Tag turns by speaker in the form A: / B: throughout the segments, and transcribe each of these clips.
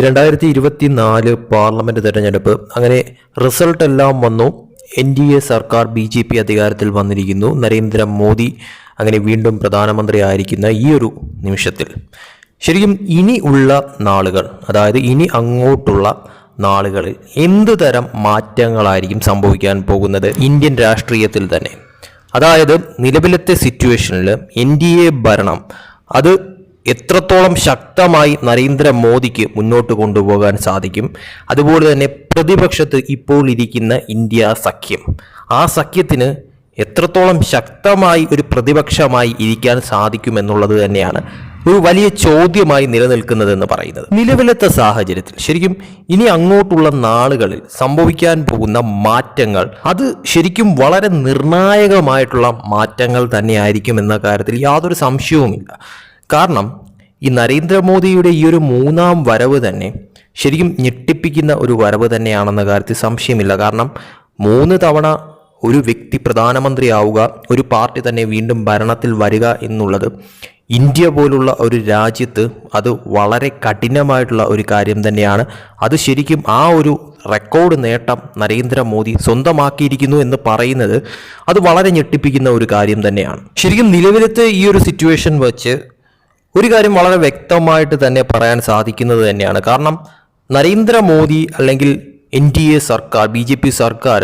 A: രണ്ടായിരത്തി ഇരുപത്തി നാല് പാർലമെന്റ് തിരഞ്ഞെടുപ്പ്. അങ്ങനെ റിസൾട്ട് എല്ലാം വന്നു. എൻ ഡി എ സർക്കാർ ബി ജെ പി അധികാരത്തിൽ വന്നിരിക്കുന്നു. നരേന്ദ്രമോദി അങ്ങനെ വീണ്ടും പ്രധാനമന്ത്രി ആയിരിക്കുന്ന ഈ ഒരു നിമിഷത്തിൽ. ശരിക്കും ഇനി ഉള്ള നാളുകൾ അതായത് ഇനി അങ്ങോട്ടുള്ള നാളുകളിൽ എന്ത് തരം മാറ്റങ്ങളായിരിക്കും സംഭവിക്കാൻ പോകുന്നത് ഇന്ത്യൻ രാഷ്ട്രീയത്തിൽ തന്നെ? അതായത് നിലവിലത്തെ സിറ്റുവേഷനിൽ എൻ ഡി എ ഭരണം അത് എത്രത്തോളം ശക്തമായി നരേന്ദ്രമോദിക്ക് മുന്നോട്ട് കൊണ്ടുപോകാൻ സാധിക്കും. അതുപോലെ തന്നെ പ്രതിപക്ഷത്ത് ഇപ്പോൾ ഇരിക്കുന്ന ഇന്ത്യ സഖ്യം. ആ സഖ്യത്തിന് എത്രത്തോളം ശക്തമായി ഒരു പ്രതിപക്ഷമായി ഇരിക്കാൻ സാധിക്കുമെന്നുള്ളത് തന്നെയാണ് ഒരു വലിയ ചോദ്യമായി നിലനിൽക്കുന്നതെന്ന് പറയുന്നത്. നിലവിലത്തെ സാഹചര്യത്തിൽ ശരിക്കും ഇനി അങ്ങോട്ടുള്ള നാളുകളിൽ സംഭവിക്കാൻ പോകുന്ന മാറ്റങ്ങൾ അത് ശരിക്കും വളരെ നിർണായകമായിട്ടുള്ള മാറ്റങ്ങൾ തന്നെയായിരിക്കും എന്ന കാര്യത്തിൽ യാതൊരു സംശയവുമില്ല. കാരണം ഈ നരേന്ദ്രമോദിയുടെ ഈ ഒരു മൂന്നാം വരവ് തന്നെ ശരിക്കും ഞെട്ടിപ്പിക്കുന്ന ഒരു വരവ് തന്നെയാണെന്ന കാര്യത്തിൽ സംശയമില്ല. കാരണം മൂന്ന് തവണ ഒരു വ്യക്തി പ്രധാനമന്ത്രിയാവുക ഒരു പാർട്ടി തന്നെ വീണ്ടും ഭരണത്തിൽ വരിക എന്നുള്ളത് ഇന്ത്യ പോലുള്ള ഒരു രാജ്യത്ത് അത് വളരെ കഠിനമായിട്ടുള്ള ഒരു കാര്യം തന്നെയാണ്. അത് ശരിക്കും ആ ഒരു റെക്കോർഡ് നേട്ടം നരേന്ദ്രമോദി സ്വന്തമാക്കിയിരിക്കുന്നു എന്ന് പറയുന്നത് അത് വളരെ ഞെട്ടിപ്പിക്കുന്ന ഒരു കാര്യം തന്നെയാണ്. ശരിക്കും നിലവിലത്തെ ഈ ഒരു സിറ്റുവേഷൻ വെച്ച് ഒരു കാര്യം വളരെ വ്യക്തമായിട്ട് തന്നെ പറയാൻ സാധിക്കുന്നത് തന്നെയാണ്. കാരണം നരേന്ദ്രമോദി അല്ലെങ്കിൽ എൻ ഡി എ സർക്കാർ ബി ജെ പി സർക്കാർ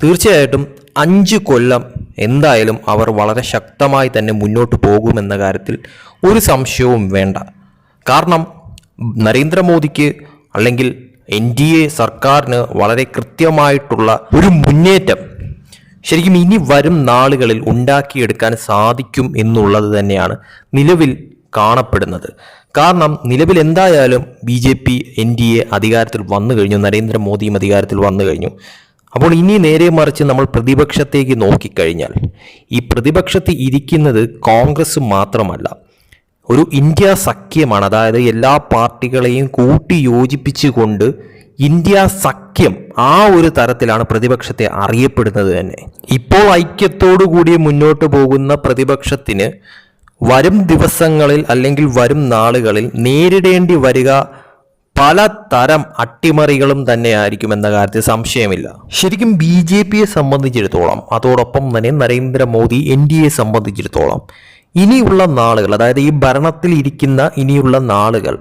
A: തീർച്ചയായിട്ടും അഞ്ച് കൊല്ലം എന്തായാലും അവർ വളരെ ശക്തമായി തന്നെ മുന്നോട്ട് പോകുമെന്ന കാര്യത്തിൽ ഒരു സംശയവും വേണ്ട. കാരണം നരേന്ദ്രമോദിക്ക് അല്ലെങ്കിൽ എൻ ഡി എ സർക്കാരിന് വളരെ കൃത്യമായിട്ടുള്ള ഒരു മുന്നേറ്റം ശരിക്കും ഇനി വരും നാളുകളിൽ ഉണ്ടാക്കിയെടുക്കാൻ സാധിക്കും എന്നുള്ളത് തന്നെയാണ് നിലവിൽ കാണപ്പെടുന്നത്. കാരണം നിലവിൽ എന്തായാലും B J P N D A അധികാരത്തിൽ വന്നു കഴിഞ്ഞു. നരേന്ദ്രമോദിയും അധികാരത്തിൽ വന്നു കഴിഞ്ഞു. അപ്പോൾ ഇനി നേരെ മറിച്ച് നമ്മൾ പ്രതിപക്ഷത്തേക്ക് നോക്കിക്കഴിഞ്ഞാൽ ഈ പ്രതിപക്ഷത്ത് ഇരിക്കുന്നത് കോൺഗ്രസ് മാത്രമല്ല. ഒരു ഇന്ത്യ സഖ്യമാണ്. അതായത് എല്ലാ പാർട്ടികളെയും കൂട്ടി യോജിപ്പിച്ചുകൊണ്ട് ഇന്ത്യ സഖ്യം ആ ഒരു തരത്തിലാണ് പ്രതിപക്ഷത്തെ അറിയപ്പെടുന്നത് തന്നെ. ഇപ്പോൾ ഐക്യത്തോടു കൂടി മുന്നോട്ട് പോകുന്ന പ്രതിപക്ഷത്തിന് വരും ദിവസങ്ങളിൽ അല്ലെങ്കിൽ വരും നാളുകളിൽ നേരിടേണ്ടി വരിക പല തരം അട്ടിമറികളും തന്നെയായിരിക്കും എന്ന കാര്യത്തിൽ സംശയമില്ല. ശരിക്കും ബി ജെ പിയെ സംബന്ധിച്ചിടത്തോളം അതോടൊപ്പം തന്നെ നരേന്ദ്രമോദി എൻ ഡി എ സംബന്ധിച്ചിടത്തോളം ഇനിയുള്ള നാളുകൾ അതായത് ഈ ഭരണത്തിൽ ഇരിക്കുന്ന ഇനിയുള്ള നാളുകൾ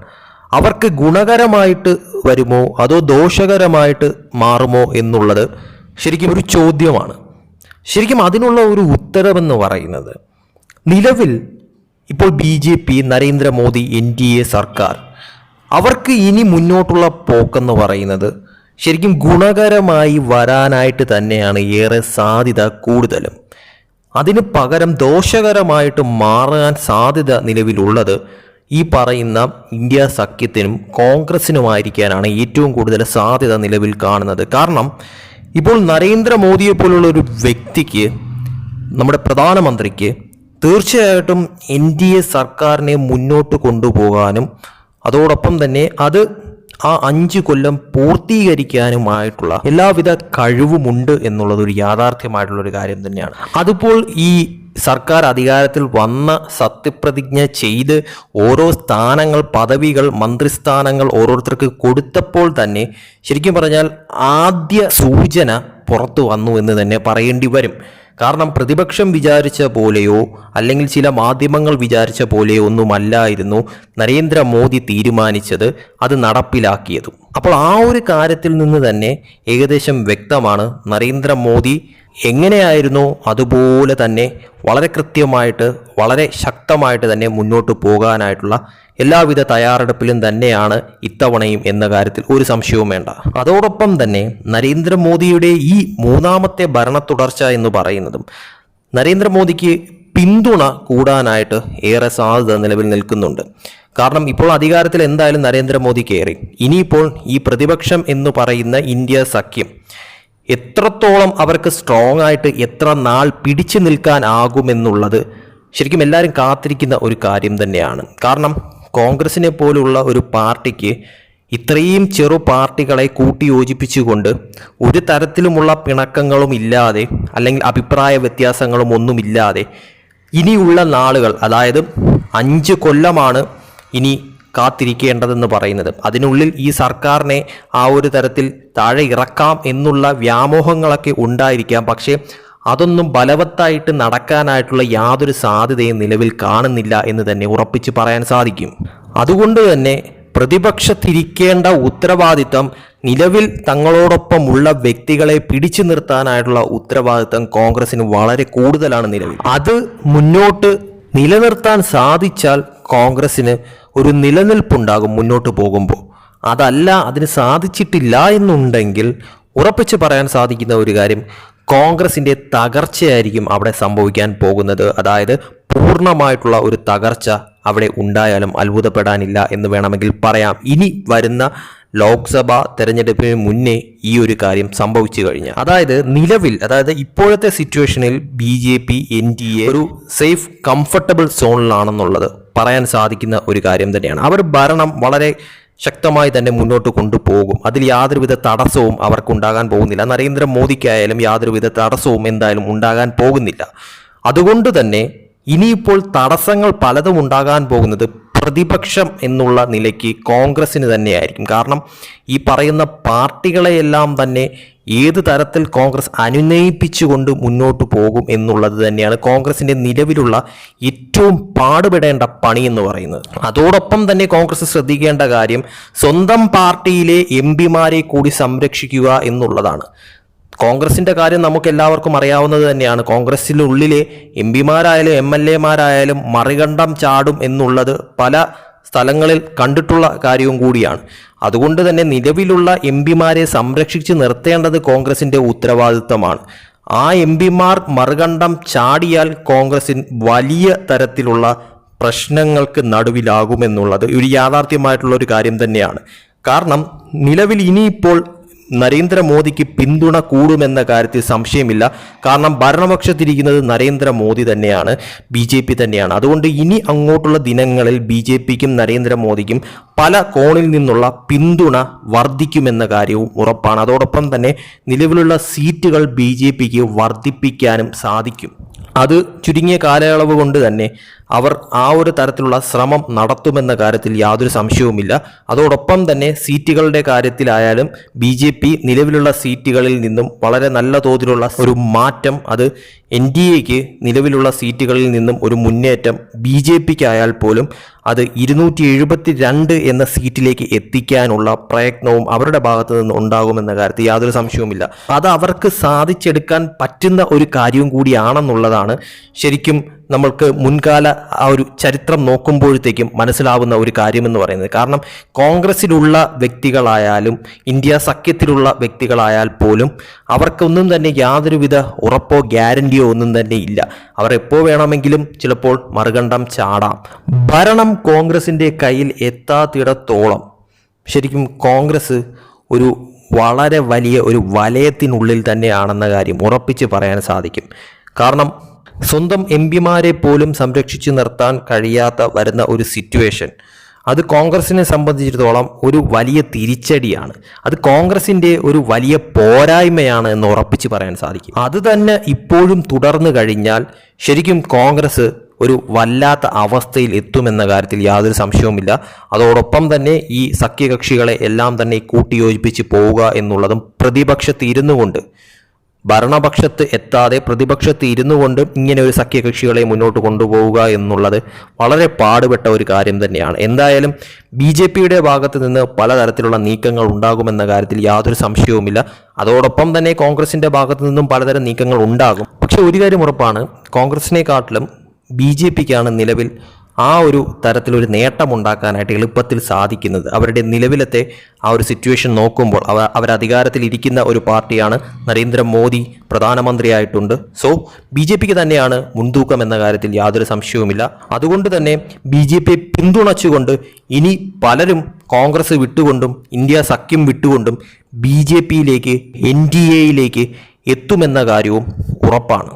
A: അവർക്ക് ഗുണകരമായിട്ട് വരുമോ അതോ ദോഷകരമായിട്ട് മാറുമോ എന്നുള്ളത് ശരിക്കും ഒരു ചോദ്യമാണ്. ശരിക്കും അതിനുള്ള ഒരു ഉത്തരവെന്ന് പറയുന്നത് നിലവിൽ ഇപ്പോൾ B J P Narendra Modi N D A സർക്കാർ അവർക്ക് ഇനി മുന്നോട്ടുള്ള പോക്കെന്ന് പറയുന്നത് ശരിക്കും ഗുണകരമായി വരാനായിട്ട് തന്നെയാണ് ഏറെ സാധ്യത കൂടുതലും. അതിന് പകരം ദോഷകരമായിട്ട് മാറാൻ സാധ്യത നിലവിലുള്ളത് ഈ പറയുന്ന ഇന്ത്യ സഖ്യത്തിനും കോൺഗ്രസിനുമായിരിക്കാനാണ് ഏറ്റവും കൂടുതൽ സാധ്യത നിലവിൽ കാണുന്നത്. കാരണം ഇപ്പോൾ നരേന്ദ്രമോദിയെ പോലുള്ള ഒരു വ്യക്തിക്ക് നമ്മുടെ പ്രധാനമന്ത്രിക്ക് തീർച്ചയായിട്ടും എൻ ഡി എ സർക്കാരിനെ മുന്നോട്ട് കൊണ്ടുപോകാനും അതോടൊപ്പം തന്നെ അത് ആ അഞ്ച് കൊല്ലം പൂർത്തീകരിക്കാനുമായിട്ടുള്ള എല്ലാവിധ കഴിവുമുണ്ട് എന്നുള്ളത് ഒരു യാഥാർത്ഥ്യമായിട്ടുള്ള ഒരു കാര്യം തന്നെയാണ്. അതിപ്പോൾ ഈ സർക്കാർ അധികാരത്തിൽ വന്ന സത്യപ്രതിജ്ഞ ചെയ്ത് ഓരോ സ്ഥാനങ്ങൾ പദവികൾ മന്ത്രിസ്ഥാനങ്ങൾ ഓരോരുത്തർക്ക് കൊടുത്തപ്പോൾ തന്നെ ശരിക്കും പറഞ്ഞാൽ ആദ്യ സൂചന പുറത്തു വന്നു എന്ന് തന്നെ പറയേണ്ടി വരും. കാരണം പ്രതിപക്ഷം വിചാരിച്ച പോലെയോ അല്ലെങ്കിൽ ചില മാധ്യമങ്ങൾ വിചാരിച്ച പോലെയോ ഒന്നുമല്ലായിരുന്നു നരേന്ദ്രമോദി തീരുമാനിച്ചത് അത് നടപ്പിലാക്കിയതും. അപ്പോൾ ആ ഒരു കാര്യത്തിൽ നിന്ന് തന്നെ ഏകദേശം വ്യക്തമാണ് നരേന്ദ്രമോദി എങ്ങനെയായിരുന്നു അതുപോലെ തന്നെ വളരെ കൃത്യമായിട്ട് വളരെ ശക്തമായിട്ട് തന്നെ മുന്നോട്ട് പോകാനായിട്ടുള്ള എല്ലാവിധ തയ്യാറെടുപ്പിലും തന്നെയാണ് ഇത്തവണയും എന്ന കാര്യത്തിൽ ഒരു സംശയവും വേണ്ട. അതോടൊപ്പം തന്നെ നരേന്ദ്രമോദിയുടെ ഈ മൂന്നാമത്തെ ഭരണ തുടർച്ച എന്ന് പറയുന്നതും നരേന്ദ്രമോദിക്ക് പിന്തുണ കൂടാനായിട്ട് ഏറെ സാധ്യത നിലവിൽ നിൽക്കുന്നുണ്ട്. കാരണം ഇപ്പോൾ അധികാരത്തിൽ എന്തായാലും നരേന്ദ്രമോദി കയറി ഇനിയിപ്പോൾ ഈ പ്രതിപക്ഷം എന്ന് പറയുന്ന ഇന്ത്യ സഖ്യം എത്രത്തോളം അവർക്ക് സ്ട്രോങ് ആയിട്ട് എത്ര നാൾ പിടിച്ചു നിൽക്കാനാകുമെന്നുള്ളത് ശരിക്കും എല്ലാവരും കാത്തിരിക്കുന്ന ഒരു കാര്യം തന്നെയാണ്. കാരണം കോൺഗ്രസിനെ പോലുള്ള ഒരു പാർട്ടിക്ക് ഇത്രയും ചെറു പാർട്ടികളെ കൂട്ടി യോജിപ്പിച്ചുകൊണ്ട് ഒരു തരത്തിലുമുള്ള പിണക്കങ്ങളും ഇല്ലാതെ അല്ലെങ്കിൽ അഭിപ്രായ വ്യത്യാസങ്ങളും ഒന്നുമില്ലാതെ ഇനിയുള്ള നാളുകൾ അതായത് അഞ്ച് കൊല്ലമാണ് ഇനി കാത്തിരിക്കേണ്ടതെന്ന് പറയുന്നത്. അതിനുള്ളിൽ ഈ സർക്കാരിനെ ആ ഒരു തരത്തിൽ താഴെ ഇറക്കാം എന്നുള്ള വ്യാമോഹങ്ങളൊക്കെ ഉണ്ടായിരിക്കാം. പക്ഷേ അതൊന്നും ബലവത്തായിട്ട് നടക്കാനായിട്ടുള്ള യാതൊരു സാധ്യതയും നിലവിൽ കാണുന്നില്ല എന്ന് തന്നെ ഉറപ്പിച്ച് പറയാൻ സാധിക്കും. അതുകൊണ്ട് തന്നെ പ്രതിപക്ഷത്തിരിക്കേണ്ട ഉത്തരവാദിത്തം നിലവിൽ തങ്ങളോടൊപ്പമുള്ള വ്യക്തികളെ പിടിച്ചു നിർത്താനായിട്ടുള്ള ഉത്തരവാദിത്തം കോൺഗ്രസിന് വളരെ കൂടുതലാണ് നിലവിൽ. അത് മുന്നോട്ട് നിലനിർത്താൻ സാധിച്ചാൽ കോൺഗ്രസിന് ഒരു നിലനിൽപ്പുണ്ടാകും മുന്നോട്ട് പോകുമ്പോൾ. അതല്ല അതിന് സാധിച്ചിട്ടില്ല എന്നുണ്ടെങ്കിൽ ഉറപ്പിച്ച് പറയാൻ സാധിക്കുന്ന ഒരു കാര്യം കോൺഗ്രസിന്റെ തകർച്ചയായിരിക്കും അവിടെ സംഭവിക്കാൻ പോകുന്നത്. അതായത് പൂർണമായിട്ടുള്ള ഒരു തകർച്ച അവിടെ ഉണ്ടായാലും അത്ഭുതപ്പെടാനില്ല എന്ന് വേണമെങ്കിൽ പറയാം. ഇനി വരുന്ന ലോക്സഭാ തെരഞ്ഞെടുപ്പിന് മുന്നേ ഈ ഒരു കാര്യം സംഭവിച്ചു കഴിഞ്ഞു. അതായത് നിലവിൽ അതായത് ഇപ്പോഴത്തെ സിറ്റുവേഷനിൽ B J P N D A ഒരു സേഫ് കംഫർട്ടബിൾ സോണിലാണെന്നുള്ളത് പറയാൻ സാധിക്കുന്ന ഒരു കാര്യം തന്നെയാണ്. അവർ ഭരണം വളരെ ശക്തമായി തന്നെ മുന്നോട്ട് കൊണ്ടുപോകും. അതിൽ യാതൊരുവിധ തടസ്സവും അവർക്കുണ്ടാകാൻ പോകുന്നില്ല. നരേന്ദ്രമോദിക്കായാലും യാതൊരുവിധ തടസ്സവും എന്തായാലും ഉണ്ടാകാൻ പോകുന്നില്ല. അതുകൊണ്ട് തന്നെ ഇനിയിപ്പോൾ തടസ്സങ്ങൾ പലതും ഉണ്ടാകാൻ പോകുന്നത് പ്രതിപക്ഷം എന്നുള്ള നിലയ്ക്ക് കോൺഗ്രസ്സിന് തന്നെയായിരിക്കും. കാരണം ഈ പറയുന്ന പാർട്ടികളെയെല്ലാം തന്നെ ഏത് തരത്തിൽ കോൺഗ്രസ് അനുനയിപ്പിച്ചുകൊണ്ട് മുന്നോട്ട് പോകും എന്നുള്ളത് തന്നെയാണ് കോൺഗ്രസിന്റെ നിലവിലുള്ള ഏറ്റവും പാടുപെടേണ്ട പണി എന്ന് പറയുന്നത്. അതോടൊപ്പം തന്നെ കോൺഗ്രസ് ശ്രദ്ധിക്കേണ്ട കാര്യം സ്വന്തം പാർട്ടിയിലെ എം പിമാരെ കൂടി സംരക്ഷിക്കുക എന്നുള്ളതാണ്. കോൺഗ്രസിന്റെ കാര്യം നമുക്ക് എല്ലാവർക്കും അറിയാവുന്നത് തന്നെയാണ്. കോൺഗ്രസിനുള്ളിലെ എം പിമാരായാലും എം എൽ എമാരായാലും മറികണ്ഠം ചാടും എന്നുള്ളത് പല സ്ഥലങ്ങളിൽ കണ്ടിട്ടുള്ള കാര്യവും കൂടിയാണ്. അതുകൊണ്ട് തന്നെ നിലവിലുള്ള എം പിമാരെ സംരക്ഷിച്ച് നിർത്തേണ്ടത് കോൺഗ്രസിന്റെ ഉത്തരവാദിത്തമാണ്. ആ എം പിമാർ മറുകണ്ഠം ചാടിയാൽ കോൺഗ്രസിന് വലിയ തരത്തിലുള്ള പ്രശ്നങ്ങൾക്ക് നടുവിലാകുമെന്നുള്ളത് ഒരു യാഥാർത്ഥ്യമായിട്ടുള്ള ഒരു കാര്യം തന്നെയാണ്. കാരണം നിലവിൽ ഇനിയിപ്പോൾ നരേന്ദ്രമോദിക്ക് പിന്തുണ കൂടുമെന്ന കാര്യത്തിൽ സംശയമില്ല. കാരണം ഭരണപക്ഷത്തിരിക്കുന്നത് നരേന്ദ്രമോദി തന്നെയാണ് ബി ജെ പി തന്നെയാണ്. അതുകൊണ്ട് ഇനി അങ്ങോട്ടുള്ള ദിനങ്ങളിൽ ബി ജെ പിക്കും നരേന്ദ്രമോദിക്കും പല കോണിൽ നിന്നുള്ള പിന്തുണ വർദ്ധിക്കുമെന്ന കാര്യവും ഉറപ്പാണ്. അതോടൊപ്പം തന്നെ നിലവിലുള്ള സീറ്റുകൾ ബി ജെ പിക്ക് വർദ്ധിപ്പിക്കാനും സാധിക്കും. അത് ചുരുങ്ങിയ കാലയളവ് കൊണ്ട് തന്നെ അവർ ആ ഒരു തരത്തിലുള്ള ശ്രമം നടത്തുമെന്ന കാര്യത്തിൽ യാതൊരു സംശയവുമില്ല. അതോടൊപ്പം തന്നെ സീറ്റുകളുടെ കാര്യത്തിലായാലും ബി ജെ പി നിലവിലുള്ള സീറ്റുകളിൽ നിന്നും വളരെ നല്ല തോതിലുള്ള ഒരു മാറ്റം അത് എൻ ഡി എക്ക് നിലവിലുള്ള സീറ്റുകളിൽ നിന്നും ഒരു മുന്നേറ്റം ബി ജെ പിക്ക് ആയാൽ പോലും അത് ഇരുന്നൂറ്റി എഴുപത്തി രണ്ട് എന്ന സീറ്റിലേക്ക് എത്തിക്കാനുള്ള പ്രയത്നവും അവരുടെ ഭാഗത്ത് നിന്ന് ഉണ്ടാകുമെന്ന കാര്യത്തിൽ യാതൊരു സംശയവുമില്ല. അത് അവർക്ക് സാധിച്ചെടുക്കാൻ പറ്റുന്ന ഒരു കാര്യവും കൂടിയാണെന്നുള്ളതാണ് ശരിക്കും നമ്മൾക്ക് മുൻകാല ആ ഒരു ചരിത്രം നോക്കുമ്പോഴത്തേക്കും മനസ്സിലാവുന്ന ഒരു കാര്യമെന്ന് പറയുന്നത്. കാരണം കോൺഗ്രസ്സിലുള്ള വ്യക്തികളായാലും ഇന്ത്യ സഖ്യത്തിലുള്ള വ്യക്തികളായാൽ പോലും അവർക്കൊന്നും തന്നെ യാതൊരുവിധ ഉറപ്പോ ഗ്യാരണ്ടിയോ ഒന്നും തന്നെ ഇല്ല. അവർ എപ്പോൾ വേണമെങ്കിലും ചിലപ്പോൾ മറുകണ്ഠം ചാടാം. ഭരണം കോൺഗ്രസിന്റെ കയ്യിൽ എത്താത്തിടത്തോളം ശരിക്കും കോൺഗ്രസ് ഒരു വളരെ വലിയ ഒരു വലയത്തിനുള്ളിൽ തന്നെയാണെന്ന കാര്യം ഉറപ്പിച്ച് പറയാൻ സാധിക്കും. കാരണം സ്വന്തം എം പിമാരെ പോലും സംരക്ഷിച്ചു നിർത്താൻ കഴിയാത്ത വരുന്ന ഒരു സിറ്റുവേഷൻ അത് കോൺഗ്രസിനെ സംബന്ധിച്ചിടത്തോളം ഒരു വലിയ തിരിച്ചടിയാണ്. അത് കോൺഗ്രസിന്റെ ഒരു വലിയ പോരായ്മയാണ് എന്ന് ഉറപ്പിച്ച് പറയാൻ സാധിക്കും. അത് തന്നെ ഇപ്പോഴും തുടർന്നു കഴിഞ്ഞാൽ ശരിക്കും കോൺഗ്രസ് ഒരു വല്ലാത്ത അവസ്ഥയിൽ എത്തുമെന്ന കാര്യത്തിൽ യാതൊരു സംശയവുമില്ല. അതോടൊപ്പം തന്നെ ഈ സഖ്യകക്ഷികളെ എല്ലാം തന്നെ കൂട്ടിയോജിപ്പിച്ച് പോവുക എന്നുള്ളതും പ്രതിപക്ഷത്ത് ഇരുന്നു കൊണ്ട് ഭരണപക്ഷത്ത് എത്താതെ പ്രതിപക്ഷത്ത് ഇരുന്നു കൊണ്ട് ഇങ്ങനെ ഒരു സഖ്യകക്ഷികളെ മുന്നോട്ട് കൊണ്ടുപോവുക എന്നുള്ളത് വളരെ പാടുപെട്ട ഒരു കാര്യം തന്നെയാണ്. എന്തായാലും ബി ജെ പിയുടെ ഭാഗത്ത് നിന്ന് പലതരത്തിലുള്ള നീക്കങ്ങൾ ഉണ്ടാകുമെന്ന കാര്യത്തിൽ യാതൊരു സംശയവുമില്ല. അതോടൊപ്പം തന്നെ കോൺഗ്രസിന്റെ ഭാഗത്തു നിന്നും പലതരം നീക്കങ്ങൾ ഉണ്ടാകും. പക്ഷേ ഒരു കാര്യം ഉറപ്പാണ് കോൺഗ്രസിനെക്കാട്ടിലും ബി ജെ പിക്കാണ് നിലവിൽ ആ ഒരു തരത്തിലൊരു നേട്ടമുണ്ടാക്കാനായിട്ട് എളുപ്പത്തിൽ സാധിക്കുന്നത്. അവരുടെ നിലവിലത്തെ ആ ഒരു സിറ്റുവേഷൻ നോക്കുമ്പോൾ അവ ഇരിക്കുന്ന ഒരു പാർട്ടിയാണ് നരേന്ദ്രമോദി പ്രധാനമന്ത്രിയായിട്ടുണ്ട്. സോ ബി ജെ പിക്ക് തന്നെയാണ് മുൻതൂക്കം എന്ന കാര്യത്തിൽ യാതൊരു സംശയവുമില്ല. അതുകൊണ്ട് തന്നെ ബി ജെ പിയെ പിന്തുണച്ചുകൊണ്ട് ഇനി പലരും കോൺഗ്രസ് വിട്ടുകൊണ്ടും ഇന്ത്യ സഖ്യം വിട്ടുകൊണ്ടും ബി ജെ പിയിലേക്ക് എൻ ഡി എയിലേക്ക് എത്തുമെന്ന കാര്യവും ഉറപ്പാണ്.